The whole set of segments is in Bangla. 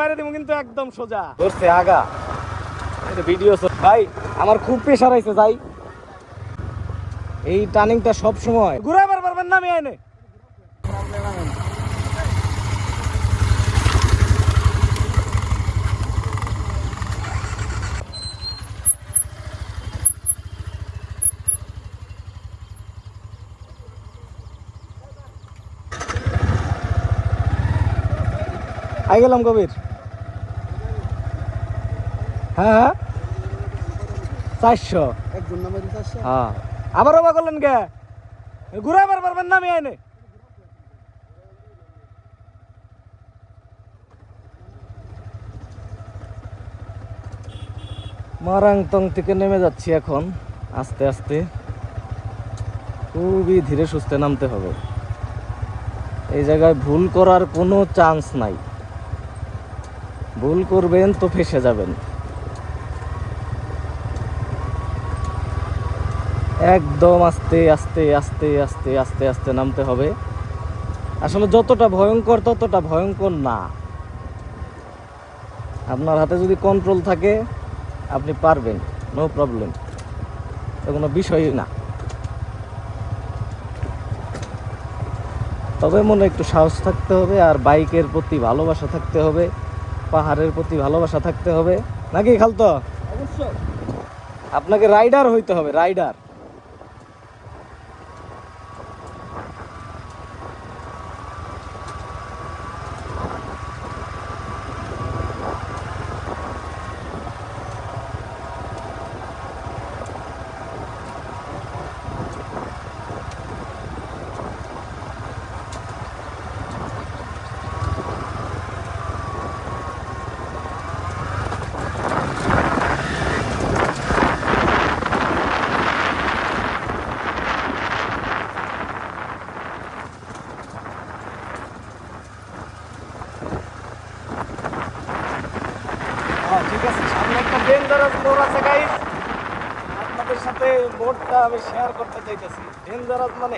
মারে দিব কিন্তু একদম সোজা। ধরছে আগা। ভিডিও ভাই আমার খুব প্রেশার আইছে যাই। এই টার্নিংটা সব সময় ঘুরে পারবেন না আমি আইনে। আই গেলাম কবির। হ্যাঁ হ্যাঁ। চারশো। হ্যাঁ। আবার অবাক করলেন কে? ঘুরাইবার পারবেন না আমি আইনে। মারাংতং থেকে নেমে যাচ্ছি এখন। আস্তে আস্তে। খুবই ধীরে সুস্থে নামতে হবে। এই জায়গায় ভুল করার কোনো চান্স নাই। ভুল করবেন তো ফেসে যাবেন। একদম আস্তে আস্তে আস্তে আস্তে আস্তে আস্তে নামতে হবে। আসলে যতটা ভয়ঙ্কর, ততটা ভয়ঙ্কর না। আপনার হাতে যদি কন্ট্রোল থাকে, আপনি পারবেন নো প্রবলেম কোনো বিষয়ই না। তবে মনে একটু সাহস থাকতে হবে আর বাইকের প্রতি ভালোবাসা থাকতে হবে। পাহাড়ের প্রতি ভালোবাসা থাকতে হবে। নাকি খালতো? অবশ্যই। আপনাকে রাইডার হইতে হবে রাইডার। একটা আছে আপনাদের সাথে আমি শেয়ার করতে মানে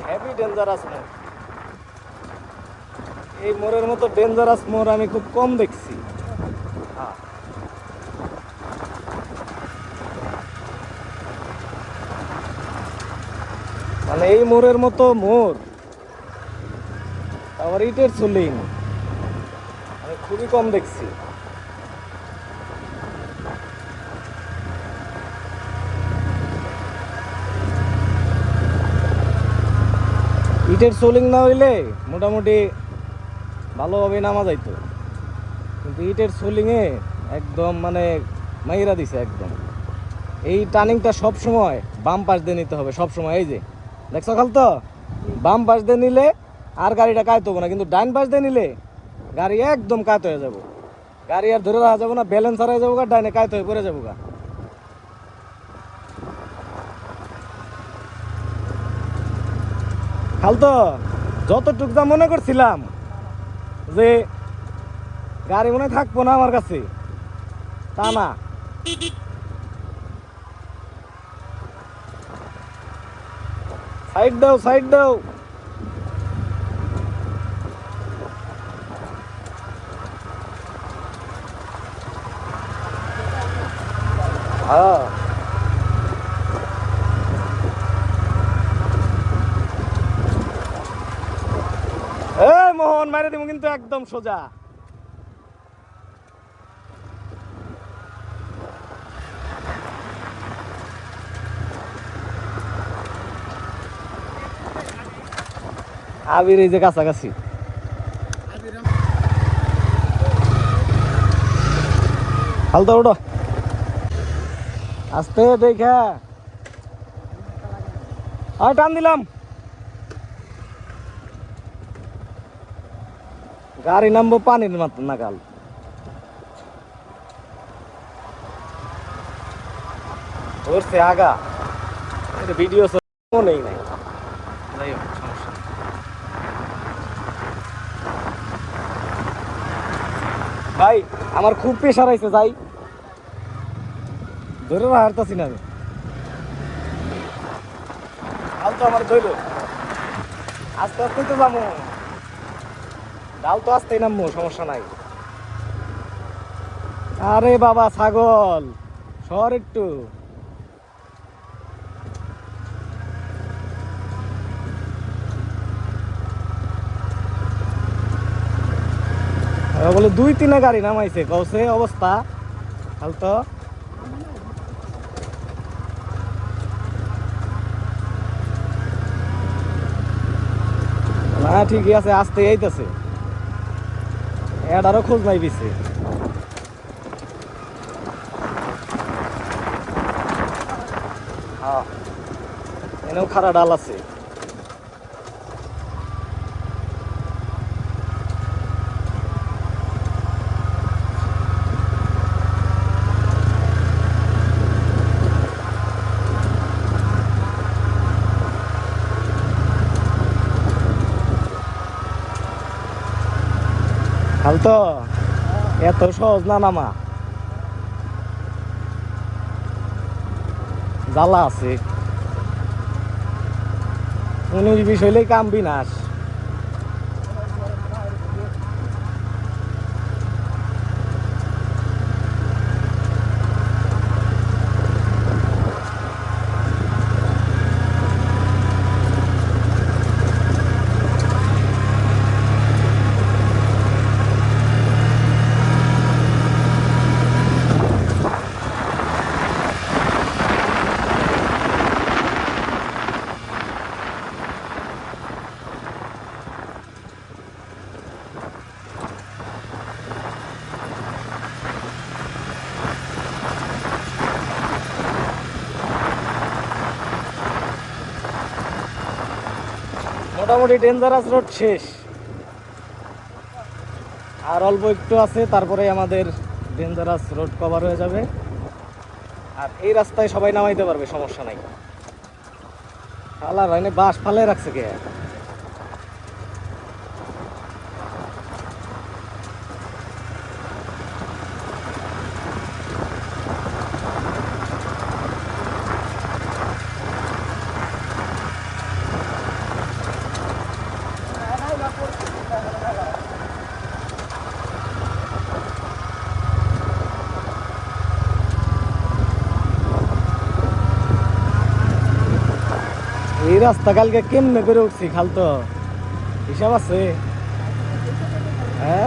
এই মোড়ের মতো ডেঞ্জারাস মোড় আমি খুব কম দেখছি। হ্যাঁ। মানে এই মোড়ের মতো মোড় আবার ইটের সুলিং আমি খুবই কম দেখছি। ইটের সোলিং না হইলে মোটামুটি ভালোভাবে নামা যাইতো কিন্তু ইটের সোলিংয়ে একদম মানে মাইরা দিছে একদম। এই টার্নিংটা সব সময় বাম পাশ দিয়ে নিতে হবে, সব সময়। এই যে, দেখছ খাল তো? বাম পাশ দিয়ে নিলে আর গাড়িটা কায়ত হব না, কিন্তু ডাইন পাশ দিয়ে নিলে গাড়ি একদম কায়ত হয়ে যাব। গাড়ি আর ধরে রাখা যাব না ব্যালেন্স হারাই যাব গা, ডাইনে কায়ত হয়ে পড়ে যাব গা। খালতো, যতটুক যা মনে করছিলাম যে গাড়ি মনে থাকব না আমার কাছে, তা না। সাইড দাও সাইড দাও। হ্যাঁ। কিন্তু একদম সোজা। আবির এই যে কাছাকাছি। হালতা ওটো আস্তে দেখা। আর টান দিলাম। গাড়ি নামবো পানির মাত্র নাগাল। ধরছে আগা। ভিডিও মনেই নাই। যাই হোক, সমস্যা নেই। ভাই আমার খুব প্রেশার আইছে যাই। ধরে না হারতাছি না আমি। তো আমার ধরো আস্তে আস্তে তো যাব। ডাল তো আসতেই নামবো সমস্যা নাই। আরে বাবা ছাগল সর একটু। বলে, দুই তিনে গাড়ি নামাইছে কৌছে অবস্থা, হাল তো। না ঠিকই আছে, আসতে আইতেছে। এটারও খোঁজ নাই পিছে হ্যাঁ। এনেও খারা ডাল আছে। খাল তো? এত সহজ না নামা জ্বালা আছে। উনিশ বিশ হইলেই কাম বিনাশ। মোটামুটি ডেঞ্জারাস রোড শেষ। আর অল্প একটু আছে তারপরে আমাদের ডেঞ্জারাস রোড কভার হয়ে যাবে। আর এই রাস্তায় সবাই নামাইতে পারবে, সমস্যা নাই। ভাইনে বাস ফালে রাখছে কে? রাস্তা কালকে কেমনে করে উঠছি খাল তো? হিসাব আছে? হ্যাঁ?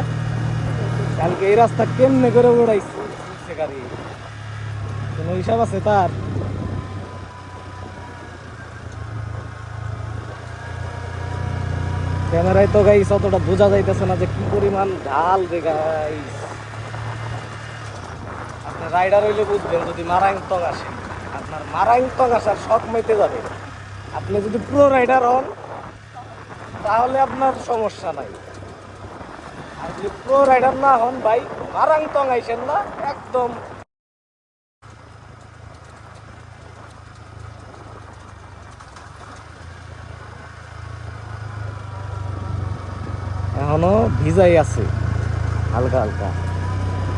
কালকে এই রাস্তা কেমনে করে উড়াইছি? গাড়ি কোনো হিসাব আছে তার? ক্যামেরায় তো গাইস অতটা বোঝা যাইতেছে না যে কি পরিমাণ ঢাল রে গাইস। আপনি রাইডার হইলে বুঝবেন যদি মারাংতং আসে। আপনার মারাংতং আসার শখ মেতে যাবে। আপনি যদি প্রো রাইডার হন, তাহলে আপনার সমস্যা নাই। আর যদি প্রো রাইডার না হন, ভাই, মারাংতং আইসেন না, একদম। এখনও ভিজাই আছে। হালকা হালকা।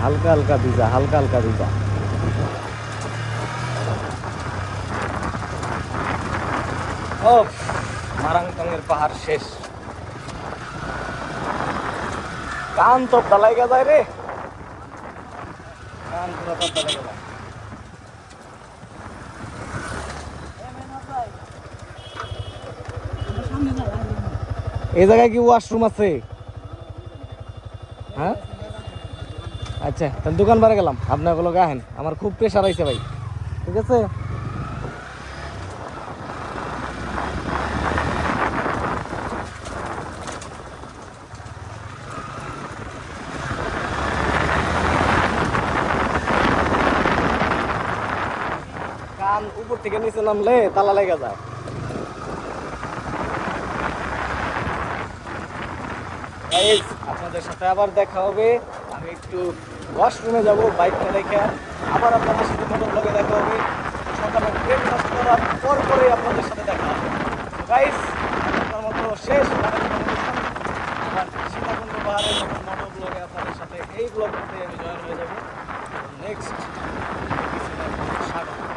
হালকা হালকা ভিজা, হালকা হালকা ভিজা। ও মারাংটংয়ের পাহাড় শেষ। কান তো দালাই যায় রে। কান তো। এই জায়গায় কি ওয়াশরুম আছে? হ্যাঁ? আচ্ছা তাহলে দোকান বারে গেলাম। আপনারগুলো গাহেন আমার খুব প্রেশার আইছে ভাই। ঠিক আছে? নাম উপর থেকে নিচে নামলে তালা লেগে যায়। আপনাদের সাথে আবার দেখা হবে। আমি একটু ওয়াশরুমে যাব বাইকটা রেখে। আবার আপনাদের সাথে মোটর ব্লগে দেখা হবে। সকালে করার পর পরে আপনাদের সাথে দেখা হবে। গাইস আপনার মতো শেষ আবার সীতাকুণ্ড পাহাড়ের নতুন মোটর ব্লগে আপনাদের সাথে এই ব্লগটাতে আমি জয়েন হয়ে যাব। নেক্সট স্বাগত।